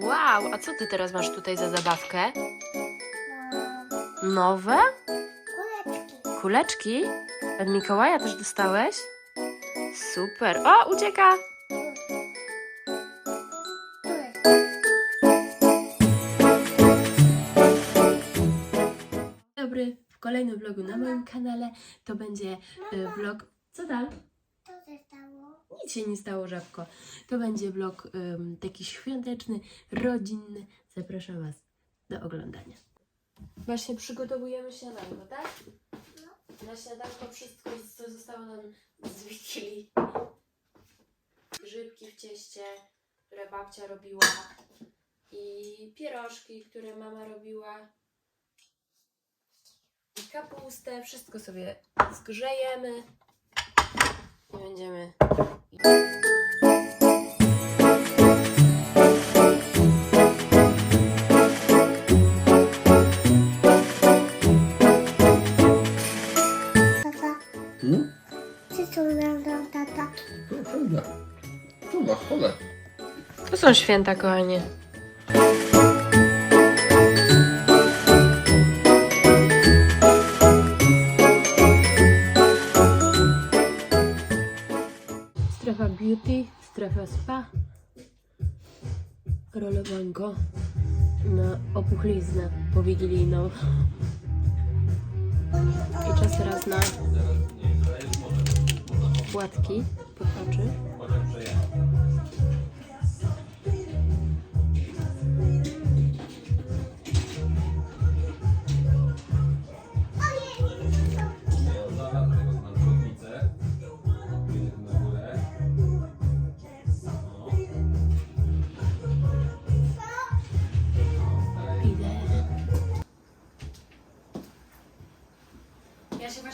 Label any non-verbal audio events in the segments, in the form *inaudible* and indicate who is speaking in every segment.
Speaker 1: Wow, a co ty teraz masz tutaj za zabawkę?
Speaker 2: No,
Speaker 1: Nowe?
Speaker 2: kuleczki.
Speaker 1: Kuleczki? Od Mikołaja też dostałeś? Super. O, ucieka! Dobry, w kolejnym vlogu na moim kanale to będzie e, vlog. Co tam?
Speaker 2: Co się stało?
Speaker 1: Nic się nie stało, żabko. To będzie vlog em, taki świąteczny, rodzinny. Zapraszam Was do oglądania. Właśnie przygotowujemy śniadanko, tak? Na śniadanko wszystko, co zostało nam z Wigilii. Grzybki w cieście, które babcia robiła i pierożki, które mama robiła i kapustę. Wszystko sobie zgrzejemy i będziemy
Speaker 3: Hmm?
Speaker 2: czy co nam tata?
Speaker 3: To prawda. To na chole.
Speaker 1: To są święta, kochanie. Beauty, strefa spa. Rolowanko na opuchliznę powigilijną. I czas teraz na płatki pod oczy.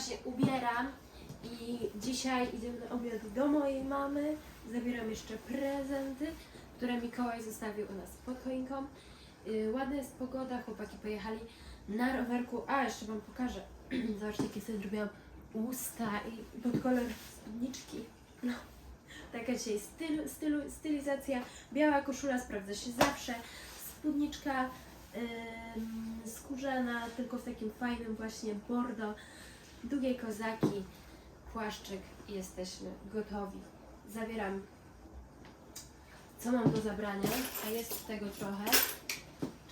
Speaker 1: Się ubieram i dzisiaj idziemy na obiad do mojej mamy. Zabieram jeszcze prezenty, które Mikołaj zostawił u nas pod choinką. Yy, ładna jest pogoda, chłopaki pojechali na rowerku. A, jeszcze Wam pokażę. *clears throat* Zobaczcie, jakie sobie zrobiłam usta i pod kolor spódniczki. No, taka dzisiaj styl, stylu, stylizacja. Biała koszula sprawdza się zawsze. Spódniczka ym, skórzana, tylko w takim fajnym właśnie bordo. Długie kozaki, płaszczyk jesteśmy gotowi. Zabieram co mam do zabrania, a jest tego trochę.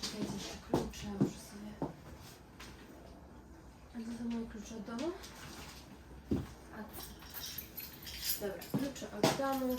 Speaker 1: Czekajcie, jeszcze klucze muszę sobie... A to są moje klucze od domu? A Dobra, klucze od domu.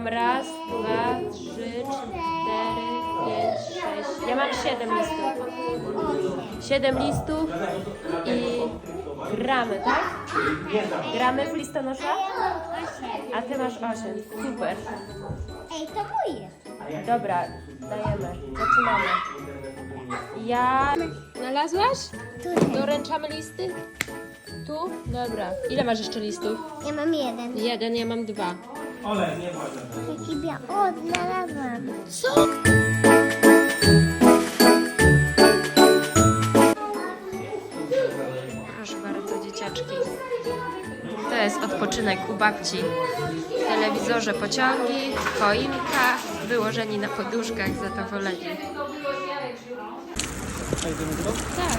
Speaker 1: Mam raz, dwa, trzy, cztery, pięć, sześć. Ja mam siedem listów. Siedem listów i gramy, tak? Gramy w listonosza? A ty masz osiem. Super.
Speaker 2: Ej, to mój jest.
Speaker 1: Dobra, dajemy. Zaczynamy. Ja... Znalazłaś?
Speaker 2: Tutaj.
Speaker 1: Doręczamy listy? Tu? Dobra. Ile masz jeszcze listów?
Speaker 2: Ja mam jeden.
Speaker 1: Jeden, ja mam dwa.
Speaker 2: Taki biały. O, znalazłam.
Speaker 1: Co? Proszę bardzo, dzieciaczki. To jest odpoczynek u babci. W telewizorze pociągi, choinka, wyłożeni na poduszkach, zadowoleni. Tak.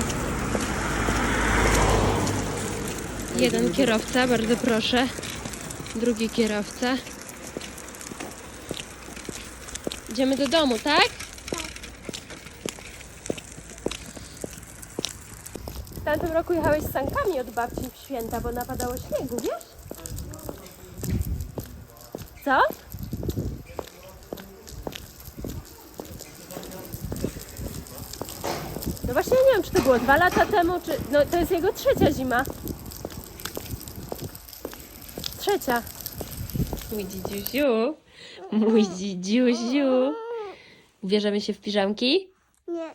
Speaker 1: Jeden kierowca, bardzo proszę. Drugi kierowca. Idziemy do domu, tak? W tamtym roku jechałeś z sankami od babci w święta, bo napadało śniegu, wiesz? Co? No właśnie ja nie wiem, czy to było dwa lata temu, czy... No to jest jego trzecia zima. Trzecia. Mój dzidziusiu. Mój dzidziusiu. Bierzemy się w piżamki?
Speaker 2: Nie,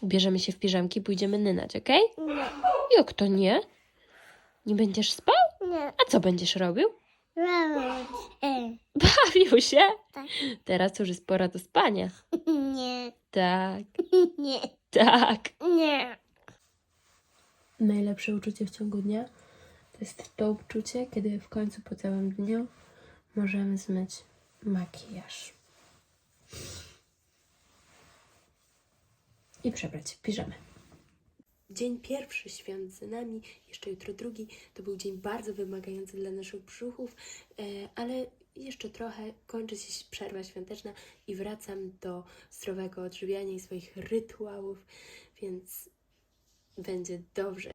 Speaker 1: Ubierzemy się w piżamki, pójdziemy nynać, okej?
Speaker 2: nie,
Speaker 1: Jak to nie? Nie będziesz spał?
Speaker 2: nie.
Speaker 1: A co będziesz robił? *laughs* Bawił się?
Speaker 2: Tak.
Speaker 1: Teraz już jest pora do spania. *laughs*
Speaker 2: Nie,
Speaker 1: Tak, *laughs*
Speaker 2: nie,
Speaker 1: tak.
Speaker 2: nie.
Speaker 1: Najlepsze uczucie w ciągu dnia to jest to uczucie, kiedy w końcu po całym dniu możemy zmyć makijaż. I przebrać w piżamę. Dzień pierwszy świąt za nami, jeszcze jutro drugi. To był dzień bardzo wymagający dla naszych brzuchów, e, ale jeszcze trochę kończy się przerwa świąteczna i wracam do zdrowego odżywiania i swoich rytuałów, więc będzie dobrze.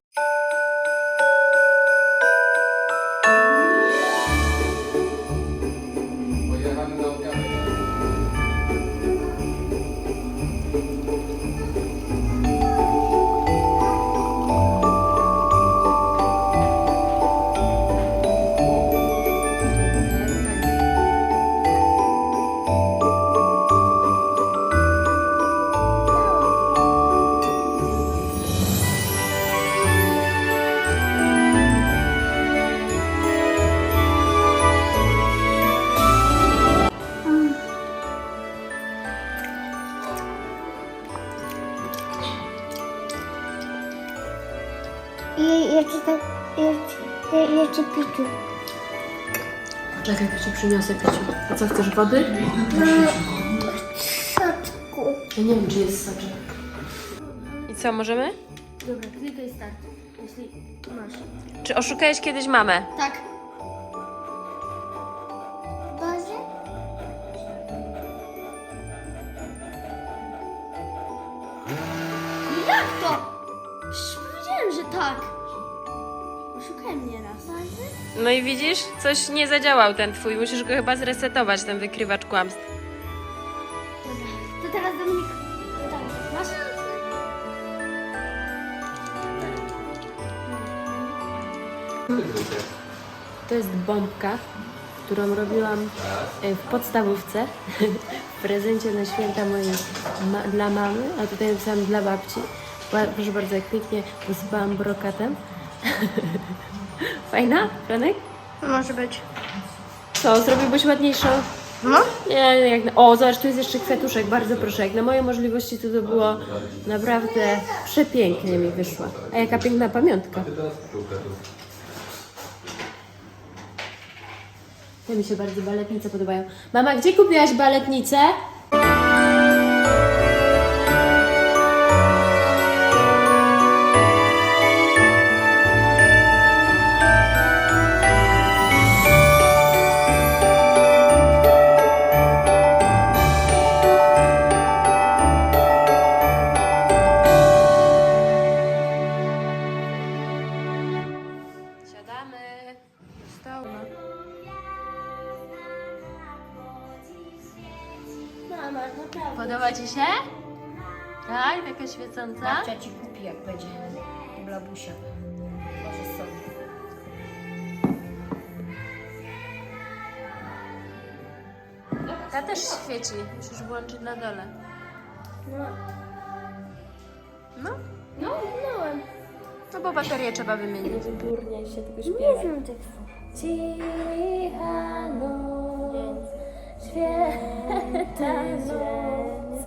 Speaker 1: Czekaj, to ci przyniosę piciu. A co, chcesz wody?
Speaker 2: Szatku.
Speaker 1: Ja nie wiem, czy jest soczek. I co, możemy?
Speaker 2: Dobra, klikaj start, jeśli masz.
Speaker 1: Czy oszukałeś kiedyś mamę?
Speaker 2: Tak. Boże? Jak to? Przecież powiedziałem, że tak. Mnie raz.
Speaker 1: No i widzisz, coś nie zadziałał ten twój. Musisz go chyba zresetować, ten wykrywacz kłamstw.
Speaker 2: Dobra, to teraz Dominik. Masz?
Speaker 1: To jest bombka, którą robiłam e, w podstawówce *laughs* w prezencie na święta mojej ma- dla mamy, a tutaj napisałam dla babci. Ba- proszę bardzo, jak pięknie posypałam brokatem. *laughs* Fajna, Franek?
Speaker 2: Może być.
Speaker 1: Co, zrobiłbyś ładniejszą?
Speaker 2: No?
Speaker 1: Nie, jak na... O, zobacz, tu jest jeszcze kwiatuszek, bardzo proszę. Jak na moje możliwości to, to było naprawdę przepięknie mi wyszła. A jaka piękna pamiątka. Ja mi się bardzo baletnice podobają. Mama, gdzie kupiłaś baletnicę? Stołu.
Speaker 2: Mama, naprawdę.
Speaker 1: Podoba Ci się? Tak? Taka świecąca?
Speaker 4: Babcia ci kupi, jak będzie dla busia. Może sobie.
Speaker 1: Ta też świeci. Musisz włączyć na dole.
Speaker 2: No,
Speaker 1: No,
Speaker 2: no, minąłem.
Speaker 1: no bo baterię trzeba wymienić. Wyburniaj się, tylko
Speaker 2: Nie wiem tych
Speaker 1: Тихо ночь, света ночь.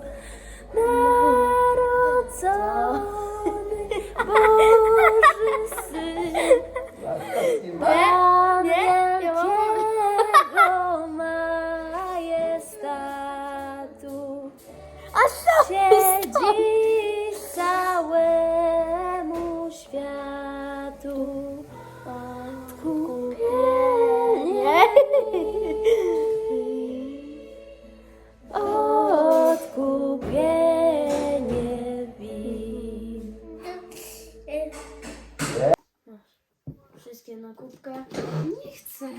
Speaker 1: *laughs* Odkupienie. Win.
Speaker 2: Wszystkie na kubkę.
Speaker 1: Nie chcę.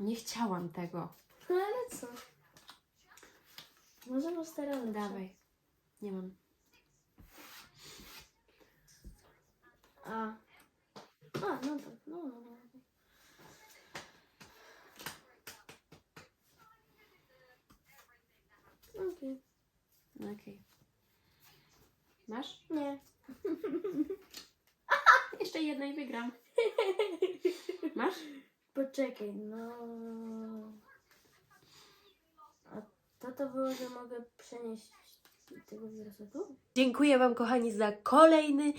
Speaker 1: Nie chciałam tego.
Speaker 2: No ale co? Może postaramy
Speaker 1: Dawaj. Nie mam.
Speaker 2: A. A, no to, no, no, no. Okej.
Speaker 1: Okej. Masz?
Speaker 2: Nie. *laughs*
Speaker 1: Jeszcze jedna i wygram. *laughs* Masz?
Speaker 2: Poczekaj, no. A to to było, że mogę przenieść tego wirusa tu?
Speaker 1: Dziękuję Wam, kochani, za kolejny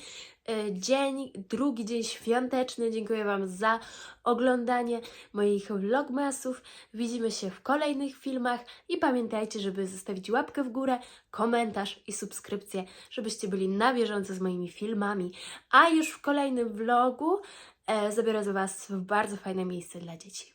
Speaker 1: e, dzień, drugi dzień świąteczny. Dziękuję Wam za oglądanie moich vlogmasów. Widzimy się w kolejnych filmach i pamiętajcie, żeby zostawić łapkę w górę, komentarz i subskrypcję, żebyście byli na bieżąco z moimi filmami. A już w kolejnym vlogu e, zabiorę za Was w bardzo fajne miejsce dla dzieci.